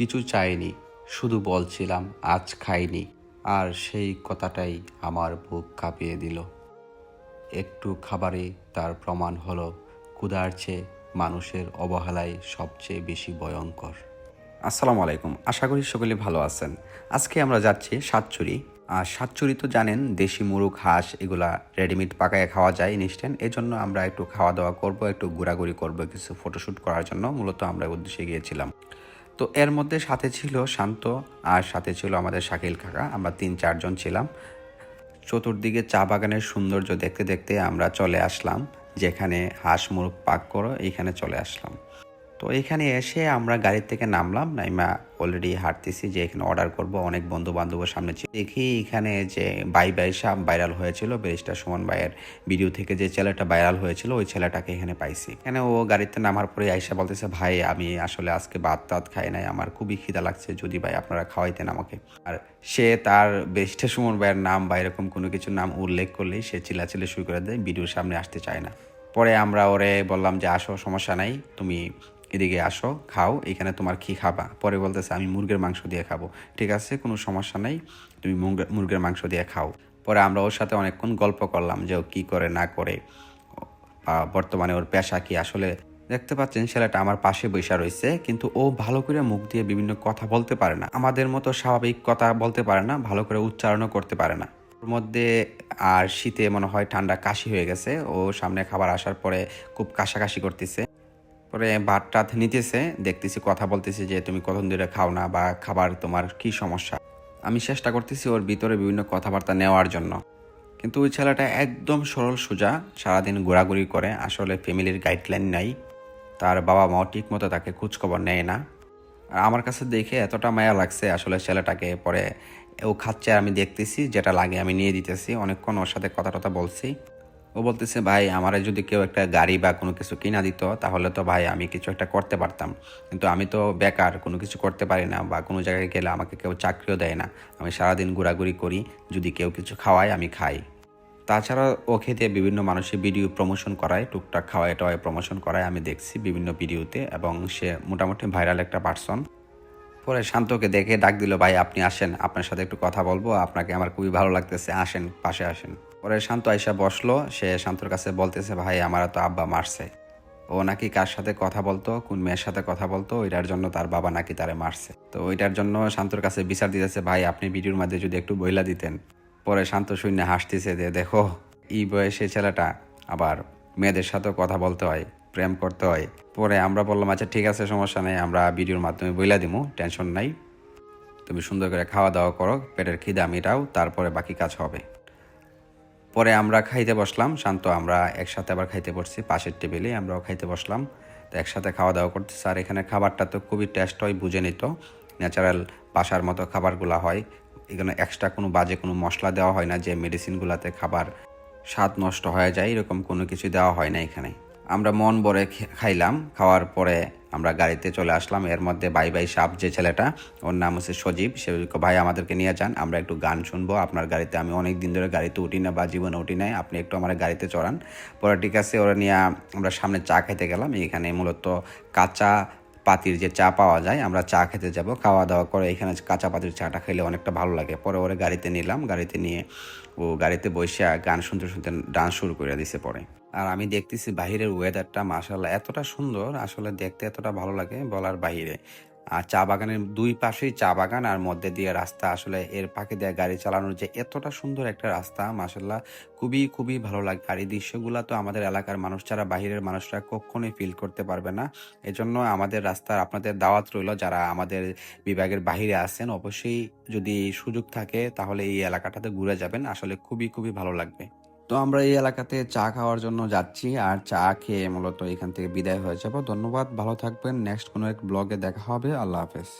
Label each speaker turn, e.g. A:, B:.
A: কিছু চাইনি, শুধু বলছিলাম, আজ খাইনি। আর সেই কথাটাই আমার বুক কাঁপিয়ে দিল। একটু খাবারে তার প্রমাণ হলো, ক্ষুধার চেয়ে মানুষের অবহেলায় সবচেয়ে বেশি ভয়ঙ্কর। আসসালামু আলাইকুম, আশা করি সকলে ভালো আছেন। আজকে আমরা যাচ্ছি সাতচুরি। আর সাতচুরি তো জানেন, দেশি মুরগ, হাঁস, এগুলা রেডিমেড পাকায় খাওয়া যায় ইনস্ট্যান্ট। এই জন্য আমরা একটু খাওয়া দাওয়া করব, একটু ঘোরাঘুরি করব, কিছু ফটোশ্যুট করার জন্য। মূলত আমরা উদ্দেশ্যে গিয়েছিলাম। তো এর মধ্যে সাথে ছিল শান্ত আর সাথে ছিল আমাদের শাকিল কাকা। আমরা তিন, চারজন ছিলাম। চতুর্দিকে চা বাগানের সৌন্দর্য দেখতে দেখতে আমরা চলে আসলাম, যেখানে হাঁস মুরগ পাক করো এইখানে চলে আসলাম। তো এখানে এসে আমরা গাড়ি থেকে নামলাম, নাইমা অলরেডি হাঁটতেছি যে এখানে অর্ডার করব, অনেক বন্ধু বান্ধবের সামনে দেখি এখানে যে বাই বাই সাপ ভাইরাল হয়েছিল ব্যারিস্টার সুমন ভাইয়ের ভিডিও থেকে যে ছেলেটা ভাইরাল হয়েছিল, ওই ছেলেটাকে এখানে পাইছি। এখানে ও গাড়িতে নামার পরে আইসা বলতেছে, ভাই, আমি আসলে আজকে ভাত টাত খাই নাই, আমার খুবই খিদা লাগছে, যদি ভাই আপনারা খাওয়াইতেন আমাকে। আর সে তার ব্যারিস্টার সুমন ভাইয়ের নাম বা এরকম কোনো কিছু নাম উল্লেখ করলেই সে চিল্লাচিল্লি শুরু করে দেয় ভিডিওর সামনে আসতে চায় না। পরে আমরা ওরে বললাম যে, আসো, সমস্যা নাই, তুমি এদিকে আসো, খাও, এখানে তোমার কি খাবা? পরে বলতেছে, আমি মুরগের মাংস দিয়ে খাব। ঠিক আছে, কোনো সমস্যা নাই, তুমি মুরগের মাংস দিয়ে খাও। পরে আমরা ওর সাথে অনেকক্ষণ গল্প করলাম যে ও কী করে, না করে। বর্তমানে ওর পেশা কি? আসলে দেখতে পাচ্ছেন, ছেলেটা আমার পাশে বৈশা রয়েছে, কিন্তু ও ভালো করে মুখ দিয়ে বিভিন্ন কথা বলতে পারে না। আমাদের মতো স্বাভাবিক কথা বলতে পারে না, ভালো করে উচ্চারণও করতে পারে না। ওর মধ্যে আর শীতে মনে হয় ঠান্ডা কাশি হয়ে গেছে। ও সামনে খাবার আসার পরে খুব কাশাকাশি করতেছে। পরে ভাত টাত নিতেছে, দেখতেছি, কথা বলতেছি যে তুমি কতক্ষণ ধরে খাও না বা খাবার তোমার কি সমস্যা? আমি চেষ্টা করতেছি ওর ভিতরে বিভিন্ন কথাবার্তা নেওয়ার জন্য। কিন্তু ওই ছেলেটা একদম সরল সোজা, সারাদিন ঘোরাঘুরি করে, আসলে ফ্যামিলির গাইডলাইন নাই। তার বাবা মাও ঠিক মতো তাকে খোঁজখবর নেয় না। আর আমার কাছে দেখে এতটা মায়া লাগছে আসলে ছেলেটাকে, পরে ও খাচ্ছে আমি দেখতেছি, যেটা লাগে আমি নিয়ে দিতেছি। অনেকক্ষণ ওর সাথে কথা টথা বলছি। ও বলতেছে, ভাই, আমারে যদি কেউ একটা গাড়ি বা কোনো কিছু কিনা দিত, তাহলে তো ভাই আমি কিছু একটা করতে পারতাম। কিন্তু আমি তো বেকার, কোনো কিছু করতে পারি না বা কোনো জায়গায় গেলে আমাকে কেউ চাকরিও দেয় না। আমি সারাদিন ঘোরাঘুরি করি, যদি কেউ কিছু খাওয়ায়, আমি খাই। তাছাড়া ও খেতে বিভিন্ন মানুষের ভিডিও প্রমোশন করায়, টুকটাক খাওয়ায় টাওয়ায় প্রমোশন করায় আমি দেখছি বিভিন্ন ভিডিওতে এবং সে মোটামুটি ভাইরাল একটা পার্সন পরে শান্তকে দেখে ডাক দিল, ভাই, আপনি আসেন, আপনার সাথে একটু কথা বলব, আপনাকে আমার খুবই ভালো লাগতেছে, আসেন, পাশে আসেন। পরে শান্ত আইসা বসল। সে শান্তর কাছে বলতেছে, ভাই, আমার তো আব্বা মারছে। ও নাকি কার সাথে কথা বলতো, কোন মেয়ের সাথে কথা বলতো, ওইটার জন্য তার বাবা নাকি তারে মারছে। তো ওইটার জন্য শান্তর কাছে বিচার দিতেছে, ভাই, আপনি ভিডিওর মধ্যে যদি একটু বইলা দিতেন। পরে শান্ত শূন্য হাসতেছে যে, দেখো, এই বয়সে ছেলেটা আবার মেয়েদের সাথেও কথা বলতে হয়, প্রেম করতে হয়। পরে আমরা বললাম আচ্ছা ঠিক আছে, সমস্যা নেই, আমরা ভিডিওর মাধ্যমে বইলা দিমু, টেনশন নাই। তুমি সুন্দর করে খাওয়া দাওয়া করো, পেটের খিদা মেটাও, তারপরে বাকি কাজ হবে। পরে আমরা খাইতে বসলাম, শান্ত আমরা একসাথে আবার খাইতে বসছি, পাশের টেবিলে আমরাও খাইতে বসলাম। তো একসাথে খাওয়া দাওয়া করতেছি, আর এখানে খাবারটা তো খুবই টেস্ট হয়, বুঝে নিত। ন্যাচারাল বাসার মতো খাবারগুলো হয়। এখানে এক্সট্রা কোনো বাজে কোনো মশলা দেওয়া হয় না যে মেডিসিনগুলোতে খাবার স্বাদ নষ্ট হয়ে যায়, এরকম কোনো কিছু দেওয়া হয় না এখানে। আমরা মন ভরে খাইলাম, খাওয়ার পরে আমরা গাড়িতে চলে আসলাম। এর মধ্যে ভাই ভাই সাপ যে ছেলেটা, ওর নাম হচ্ছে সজীব। সে ভাই, আমাদেরকে নিয়ে যান, আমরা একটু গান শুনব। আপনার গাড়িতে আমি অনেক দিন ধরে গাড়িতে উঠি না বা জীবনে উঠি নাই। আপনি একটু আমার গাড়িতে চড়ান। পরে ঠিক আছে, ওরা নিয়ে আমরা সামনে চা খাইতে গেলাম। এখানে মূলত কাঁচা পাতির যে চা পাওয়া যায়, আমরা চা খেতে যাব। খাওয়া দাওয়া করে এখানে কাঁচা পাতির চাটা খেলে অনেকটা ভালো লাগে। পরে ওরে গাড়িতে নিলাম, গাড়িতে নিয়ে ও গাড়িতে বসে গান শুনতে শুনতে ডান্স শুরু করে দিছে পরে। আর আমি দেখতেছি বাহিরের ওয়েদারটা মাসাল্লাহ এতটা সুন্দর, আসলে দেখতে এতটা ভালো লাগে বলার বাহিরে আর চা বাগানের দুই পাশেই চা বাগান, আর মধ্যে দিয়ে রাস্তা। আসলে এর পাকে দিয়ে গাড়ি চালানোর যে এতটা সুন্দর একটা রাস্তা মাসাল্লাহ খুবই খুবই ভালো লাগে আর এই দৃশ্যগুলো তো আমাদের এলাকার মানুষ ছাড়া, বাহিরের মানুষরা কখনোই ফিল করতে পারবে না। এজন্য আমাদের রাস্তার আপনাদের দাওয়াত রইল, যারা আমাদের বিভাগের বাহিরে আছেন, অবশ্যই যদি সুযোগ থাকে, তাহলে এই এলাকাটাতে ঘুরে যাবেন। আসলে খুবই খুবই ভালো লাগবে। তো আমরা এই এলাকাতে চা খাওয়ার জন্য যাচ্ছি আর চা খেয়ে মূলত এখান থেকে বিদায় হয়ে যাব। ধন্যবাদ, ভালো থাকবেন। নেক্সট কোনো এক ব্লগে দেখা হবে। আল্লাহ হাফেজ।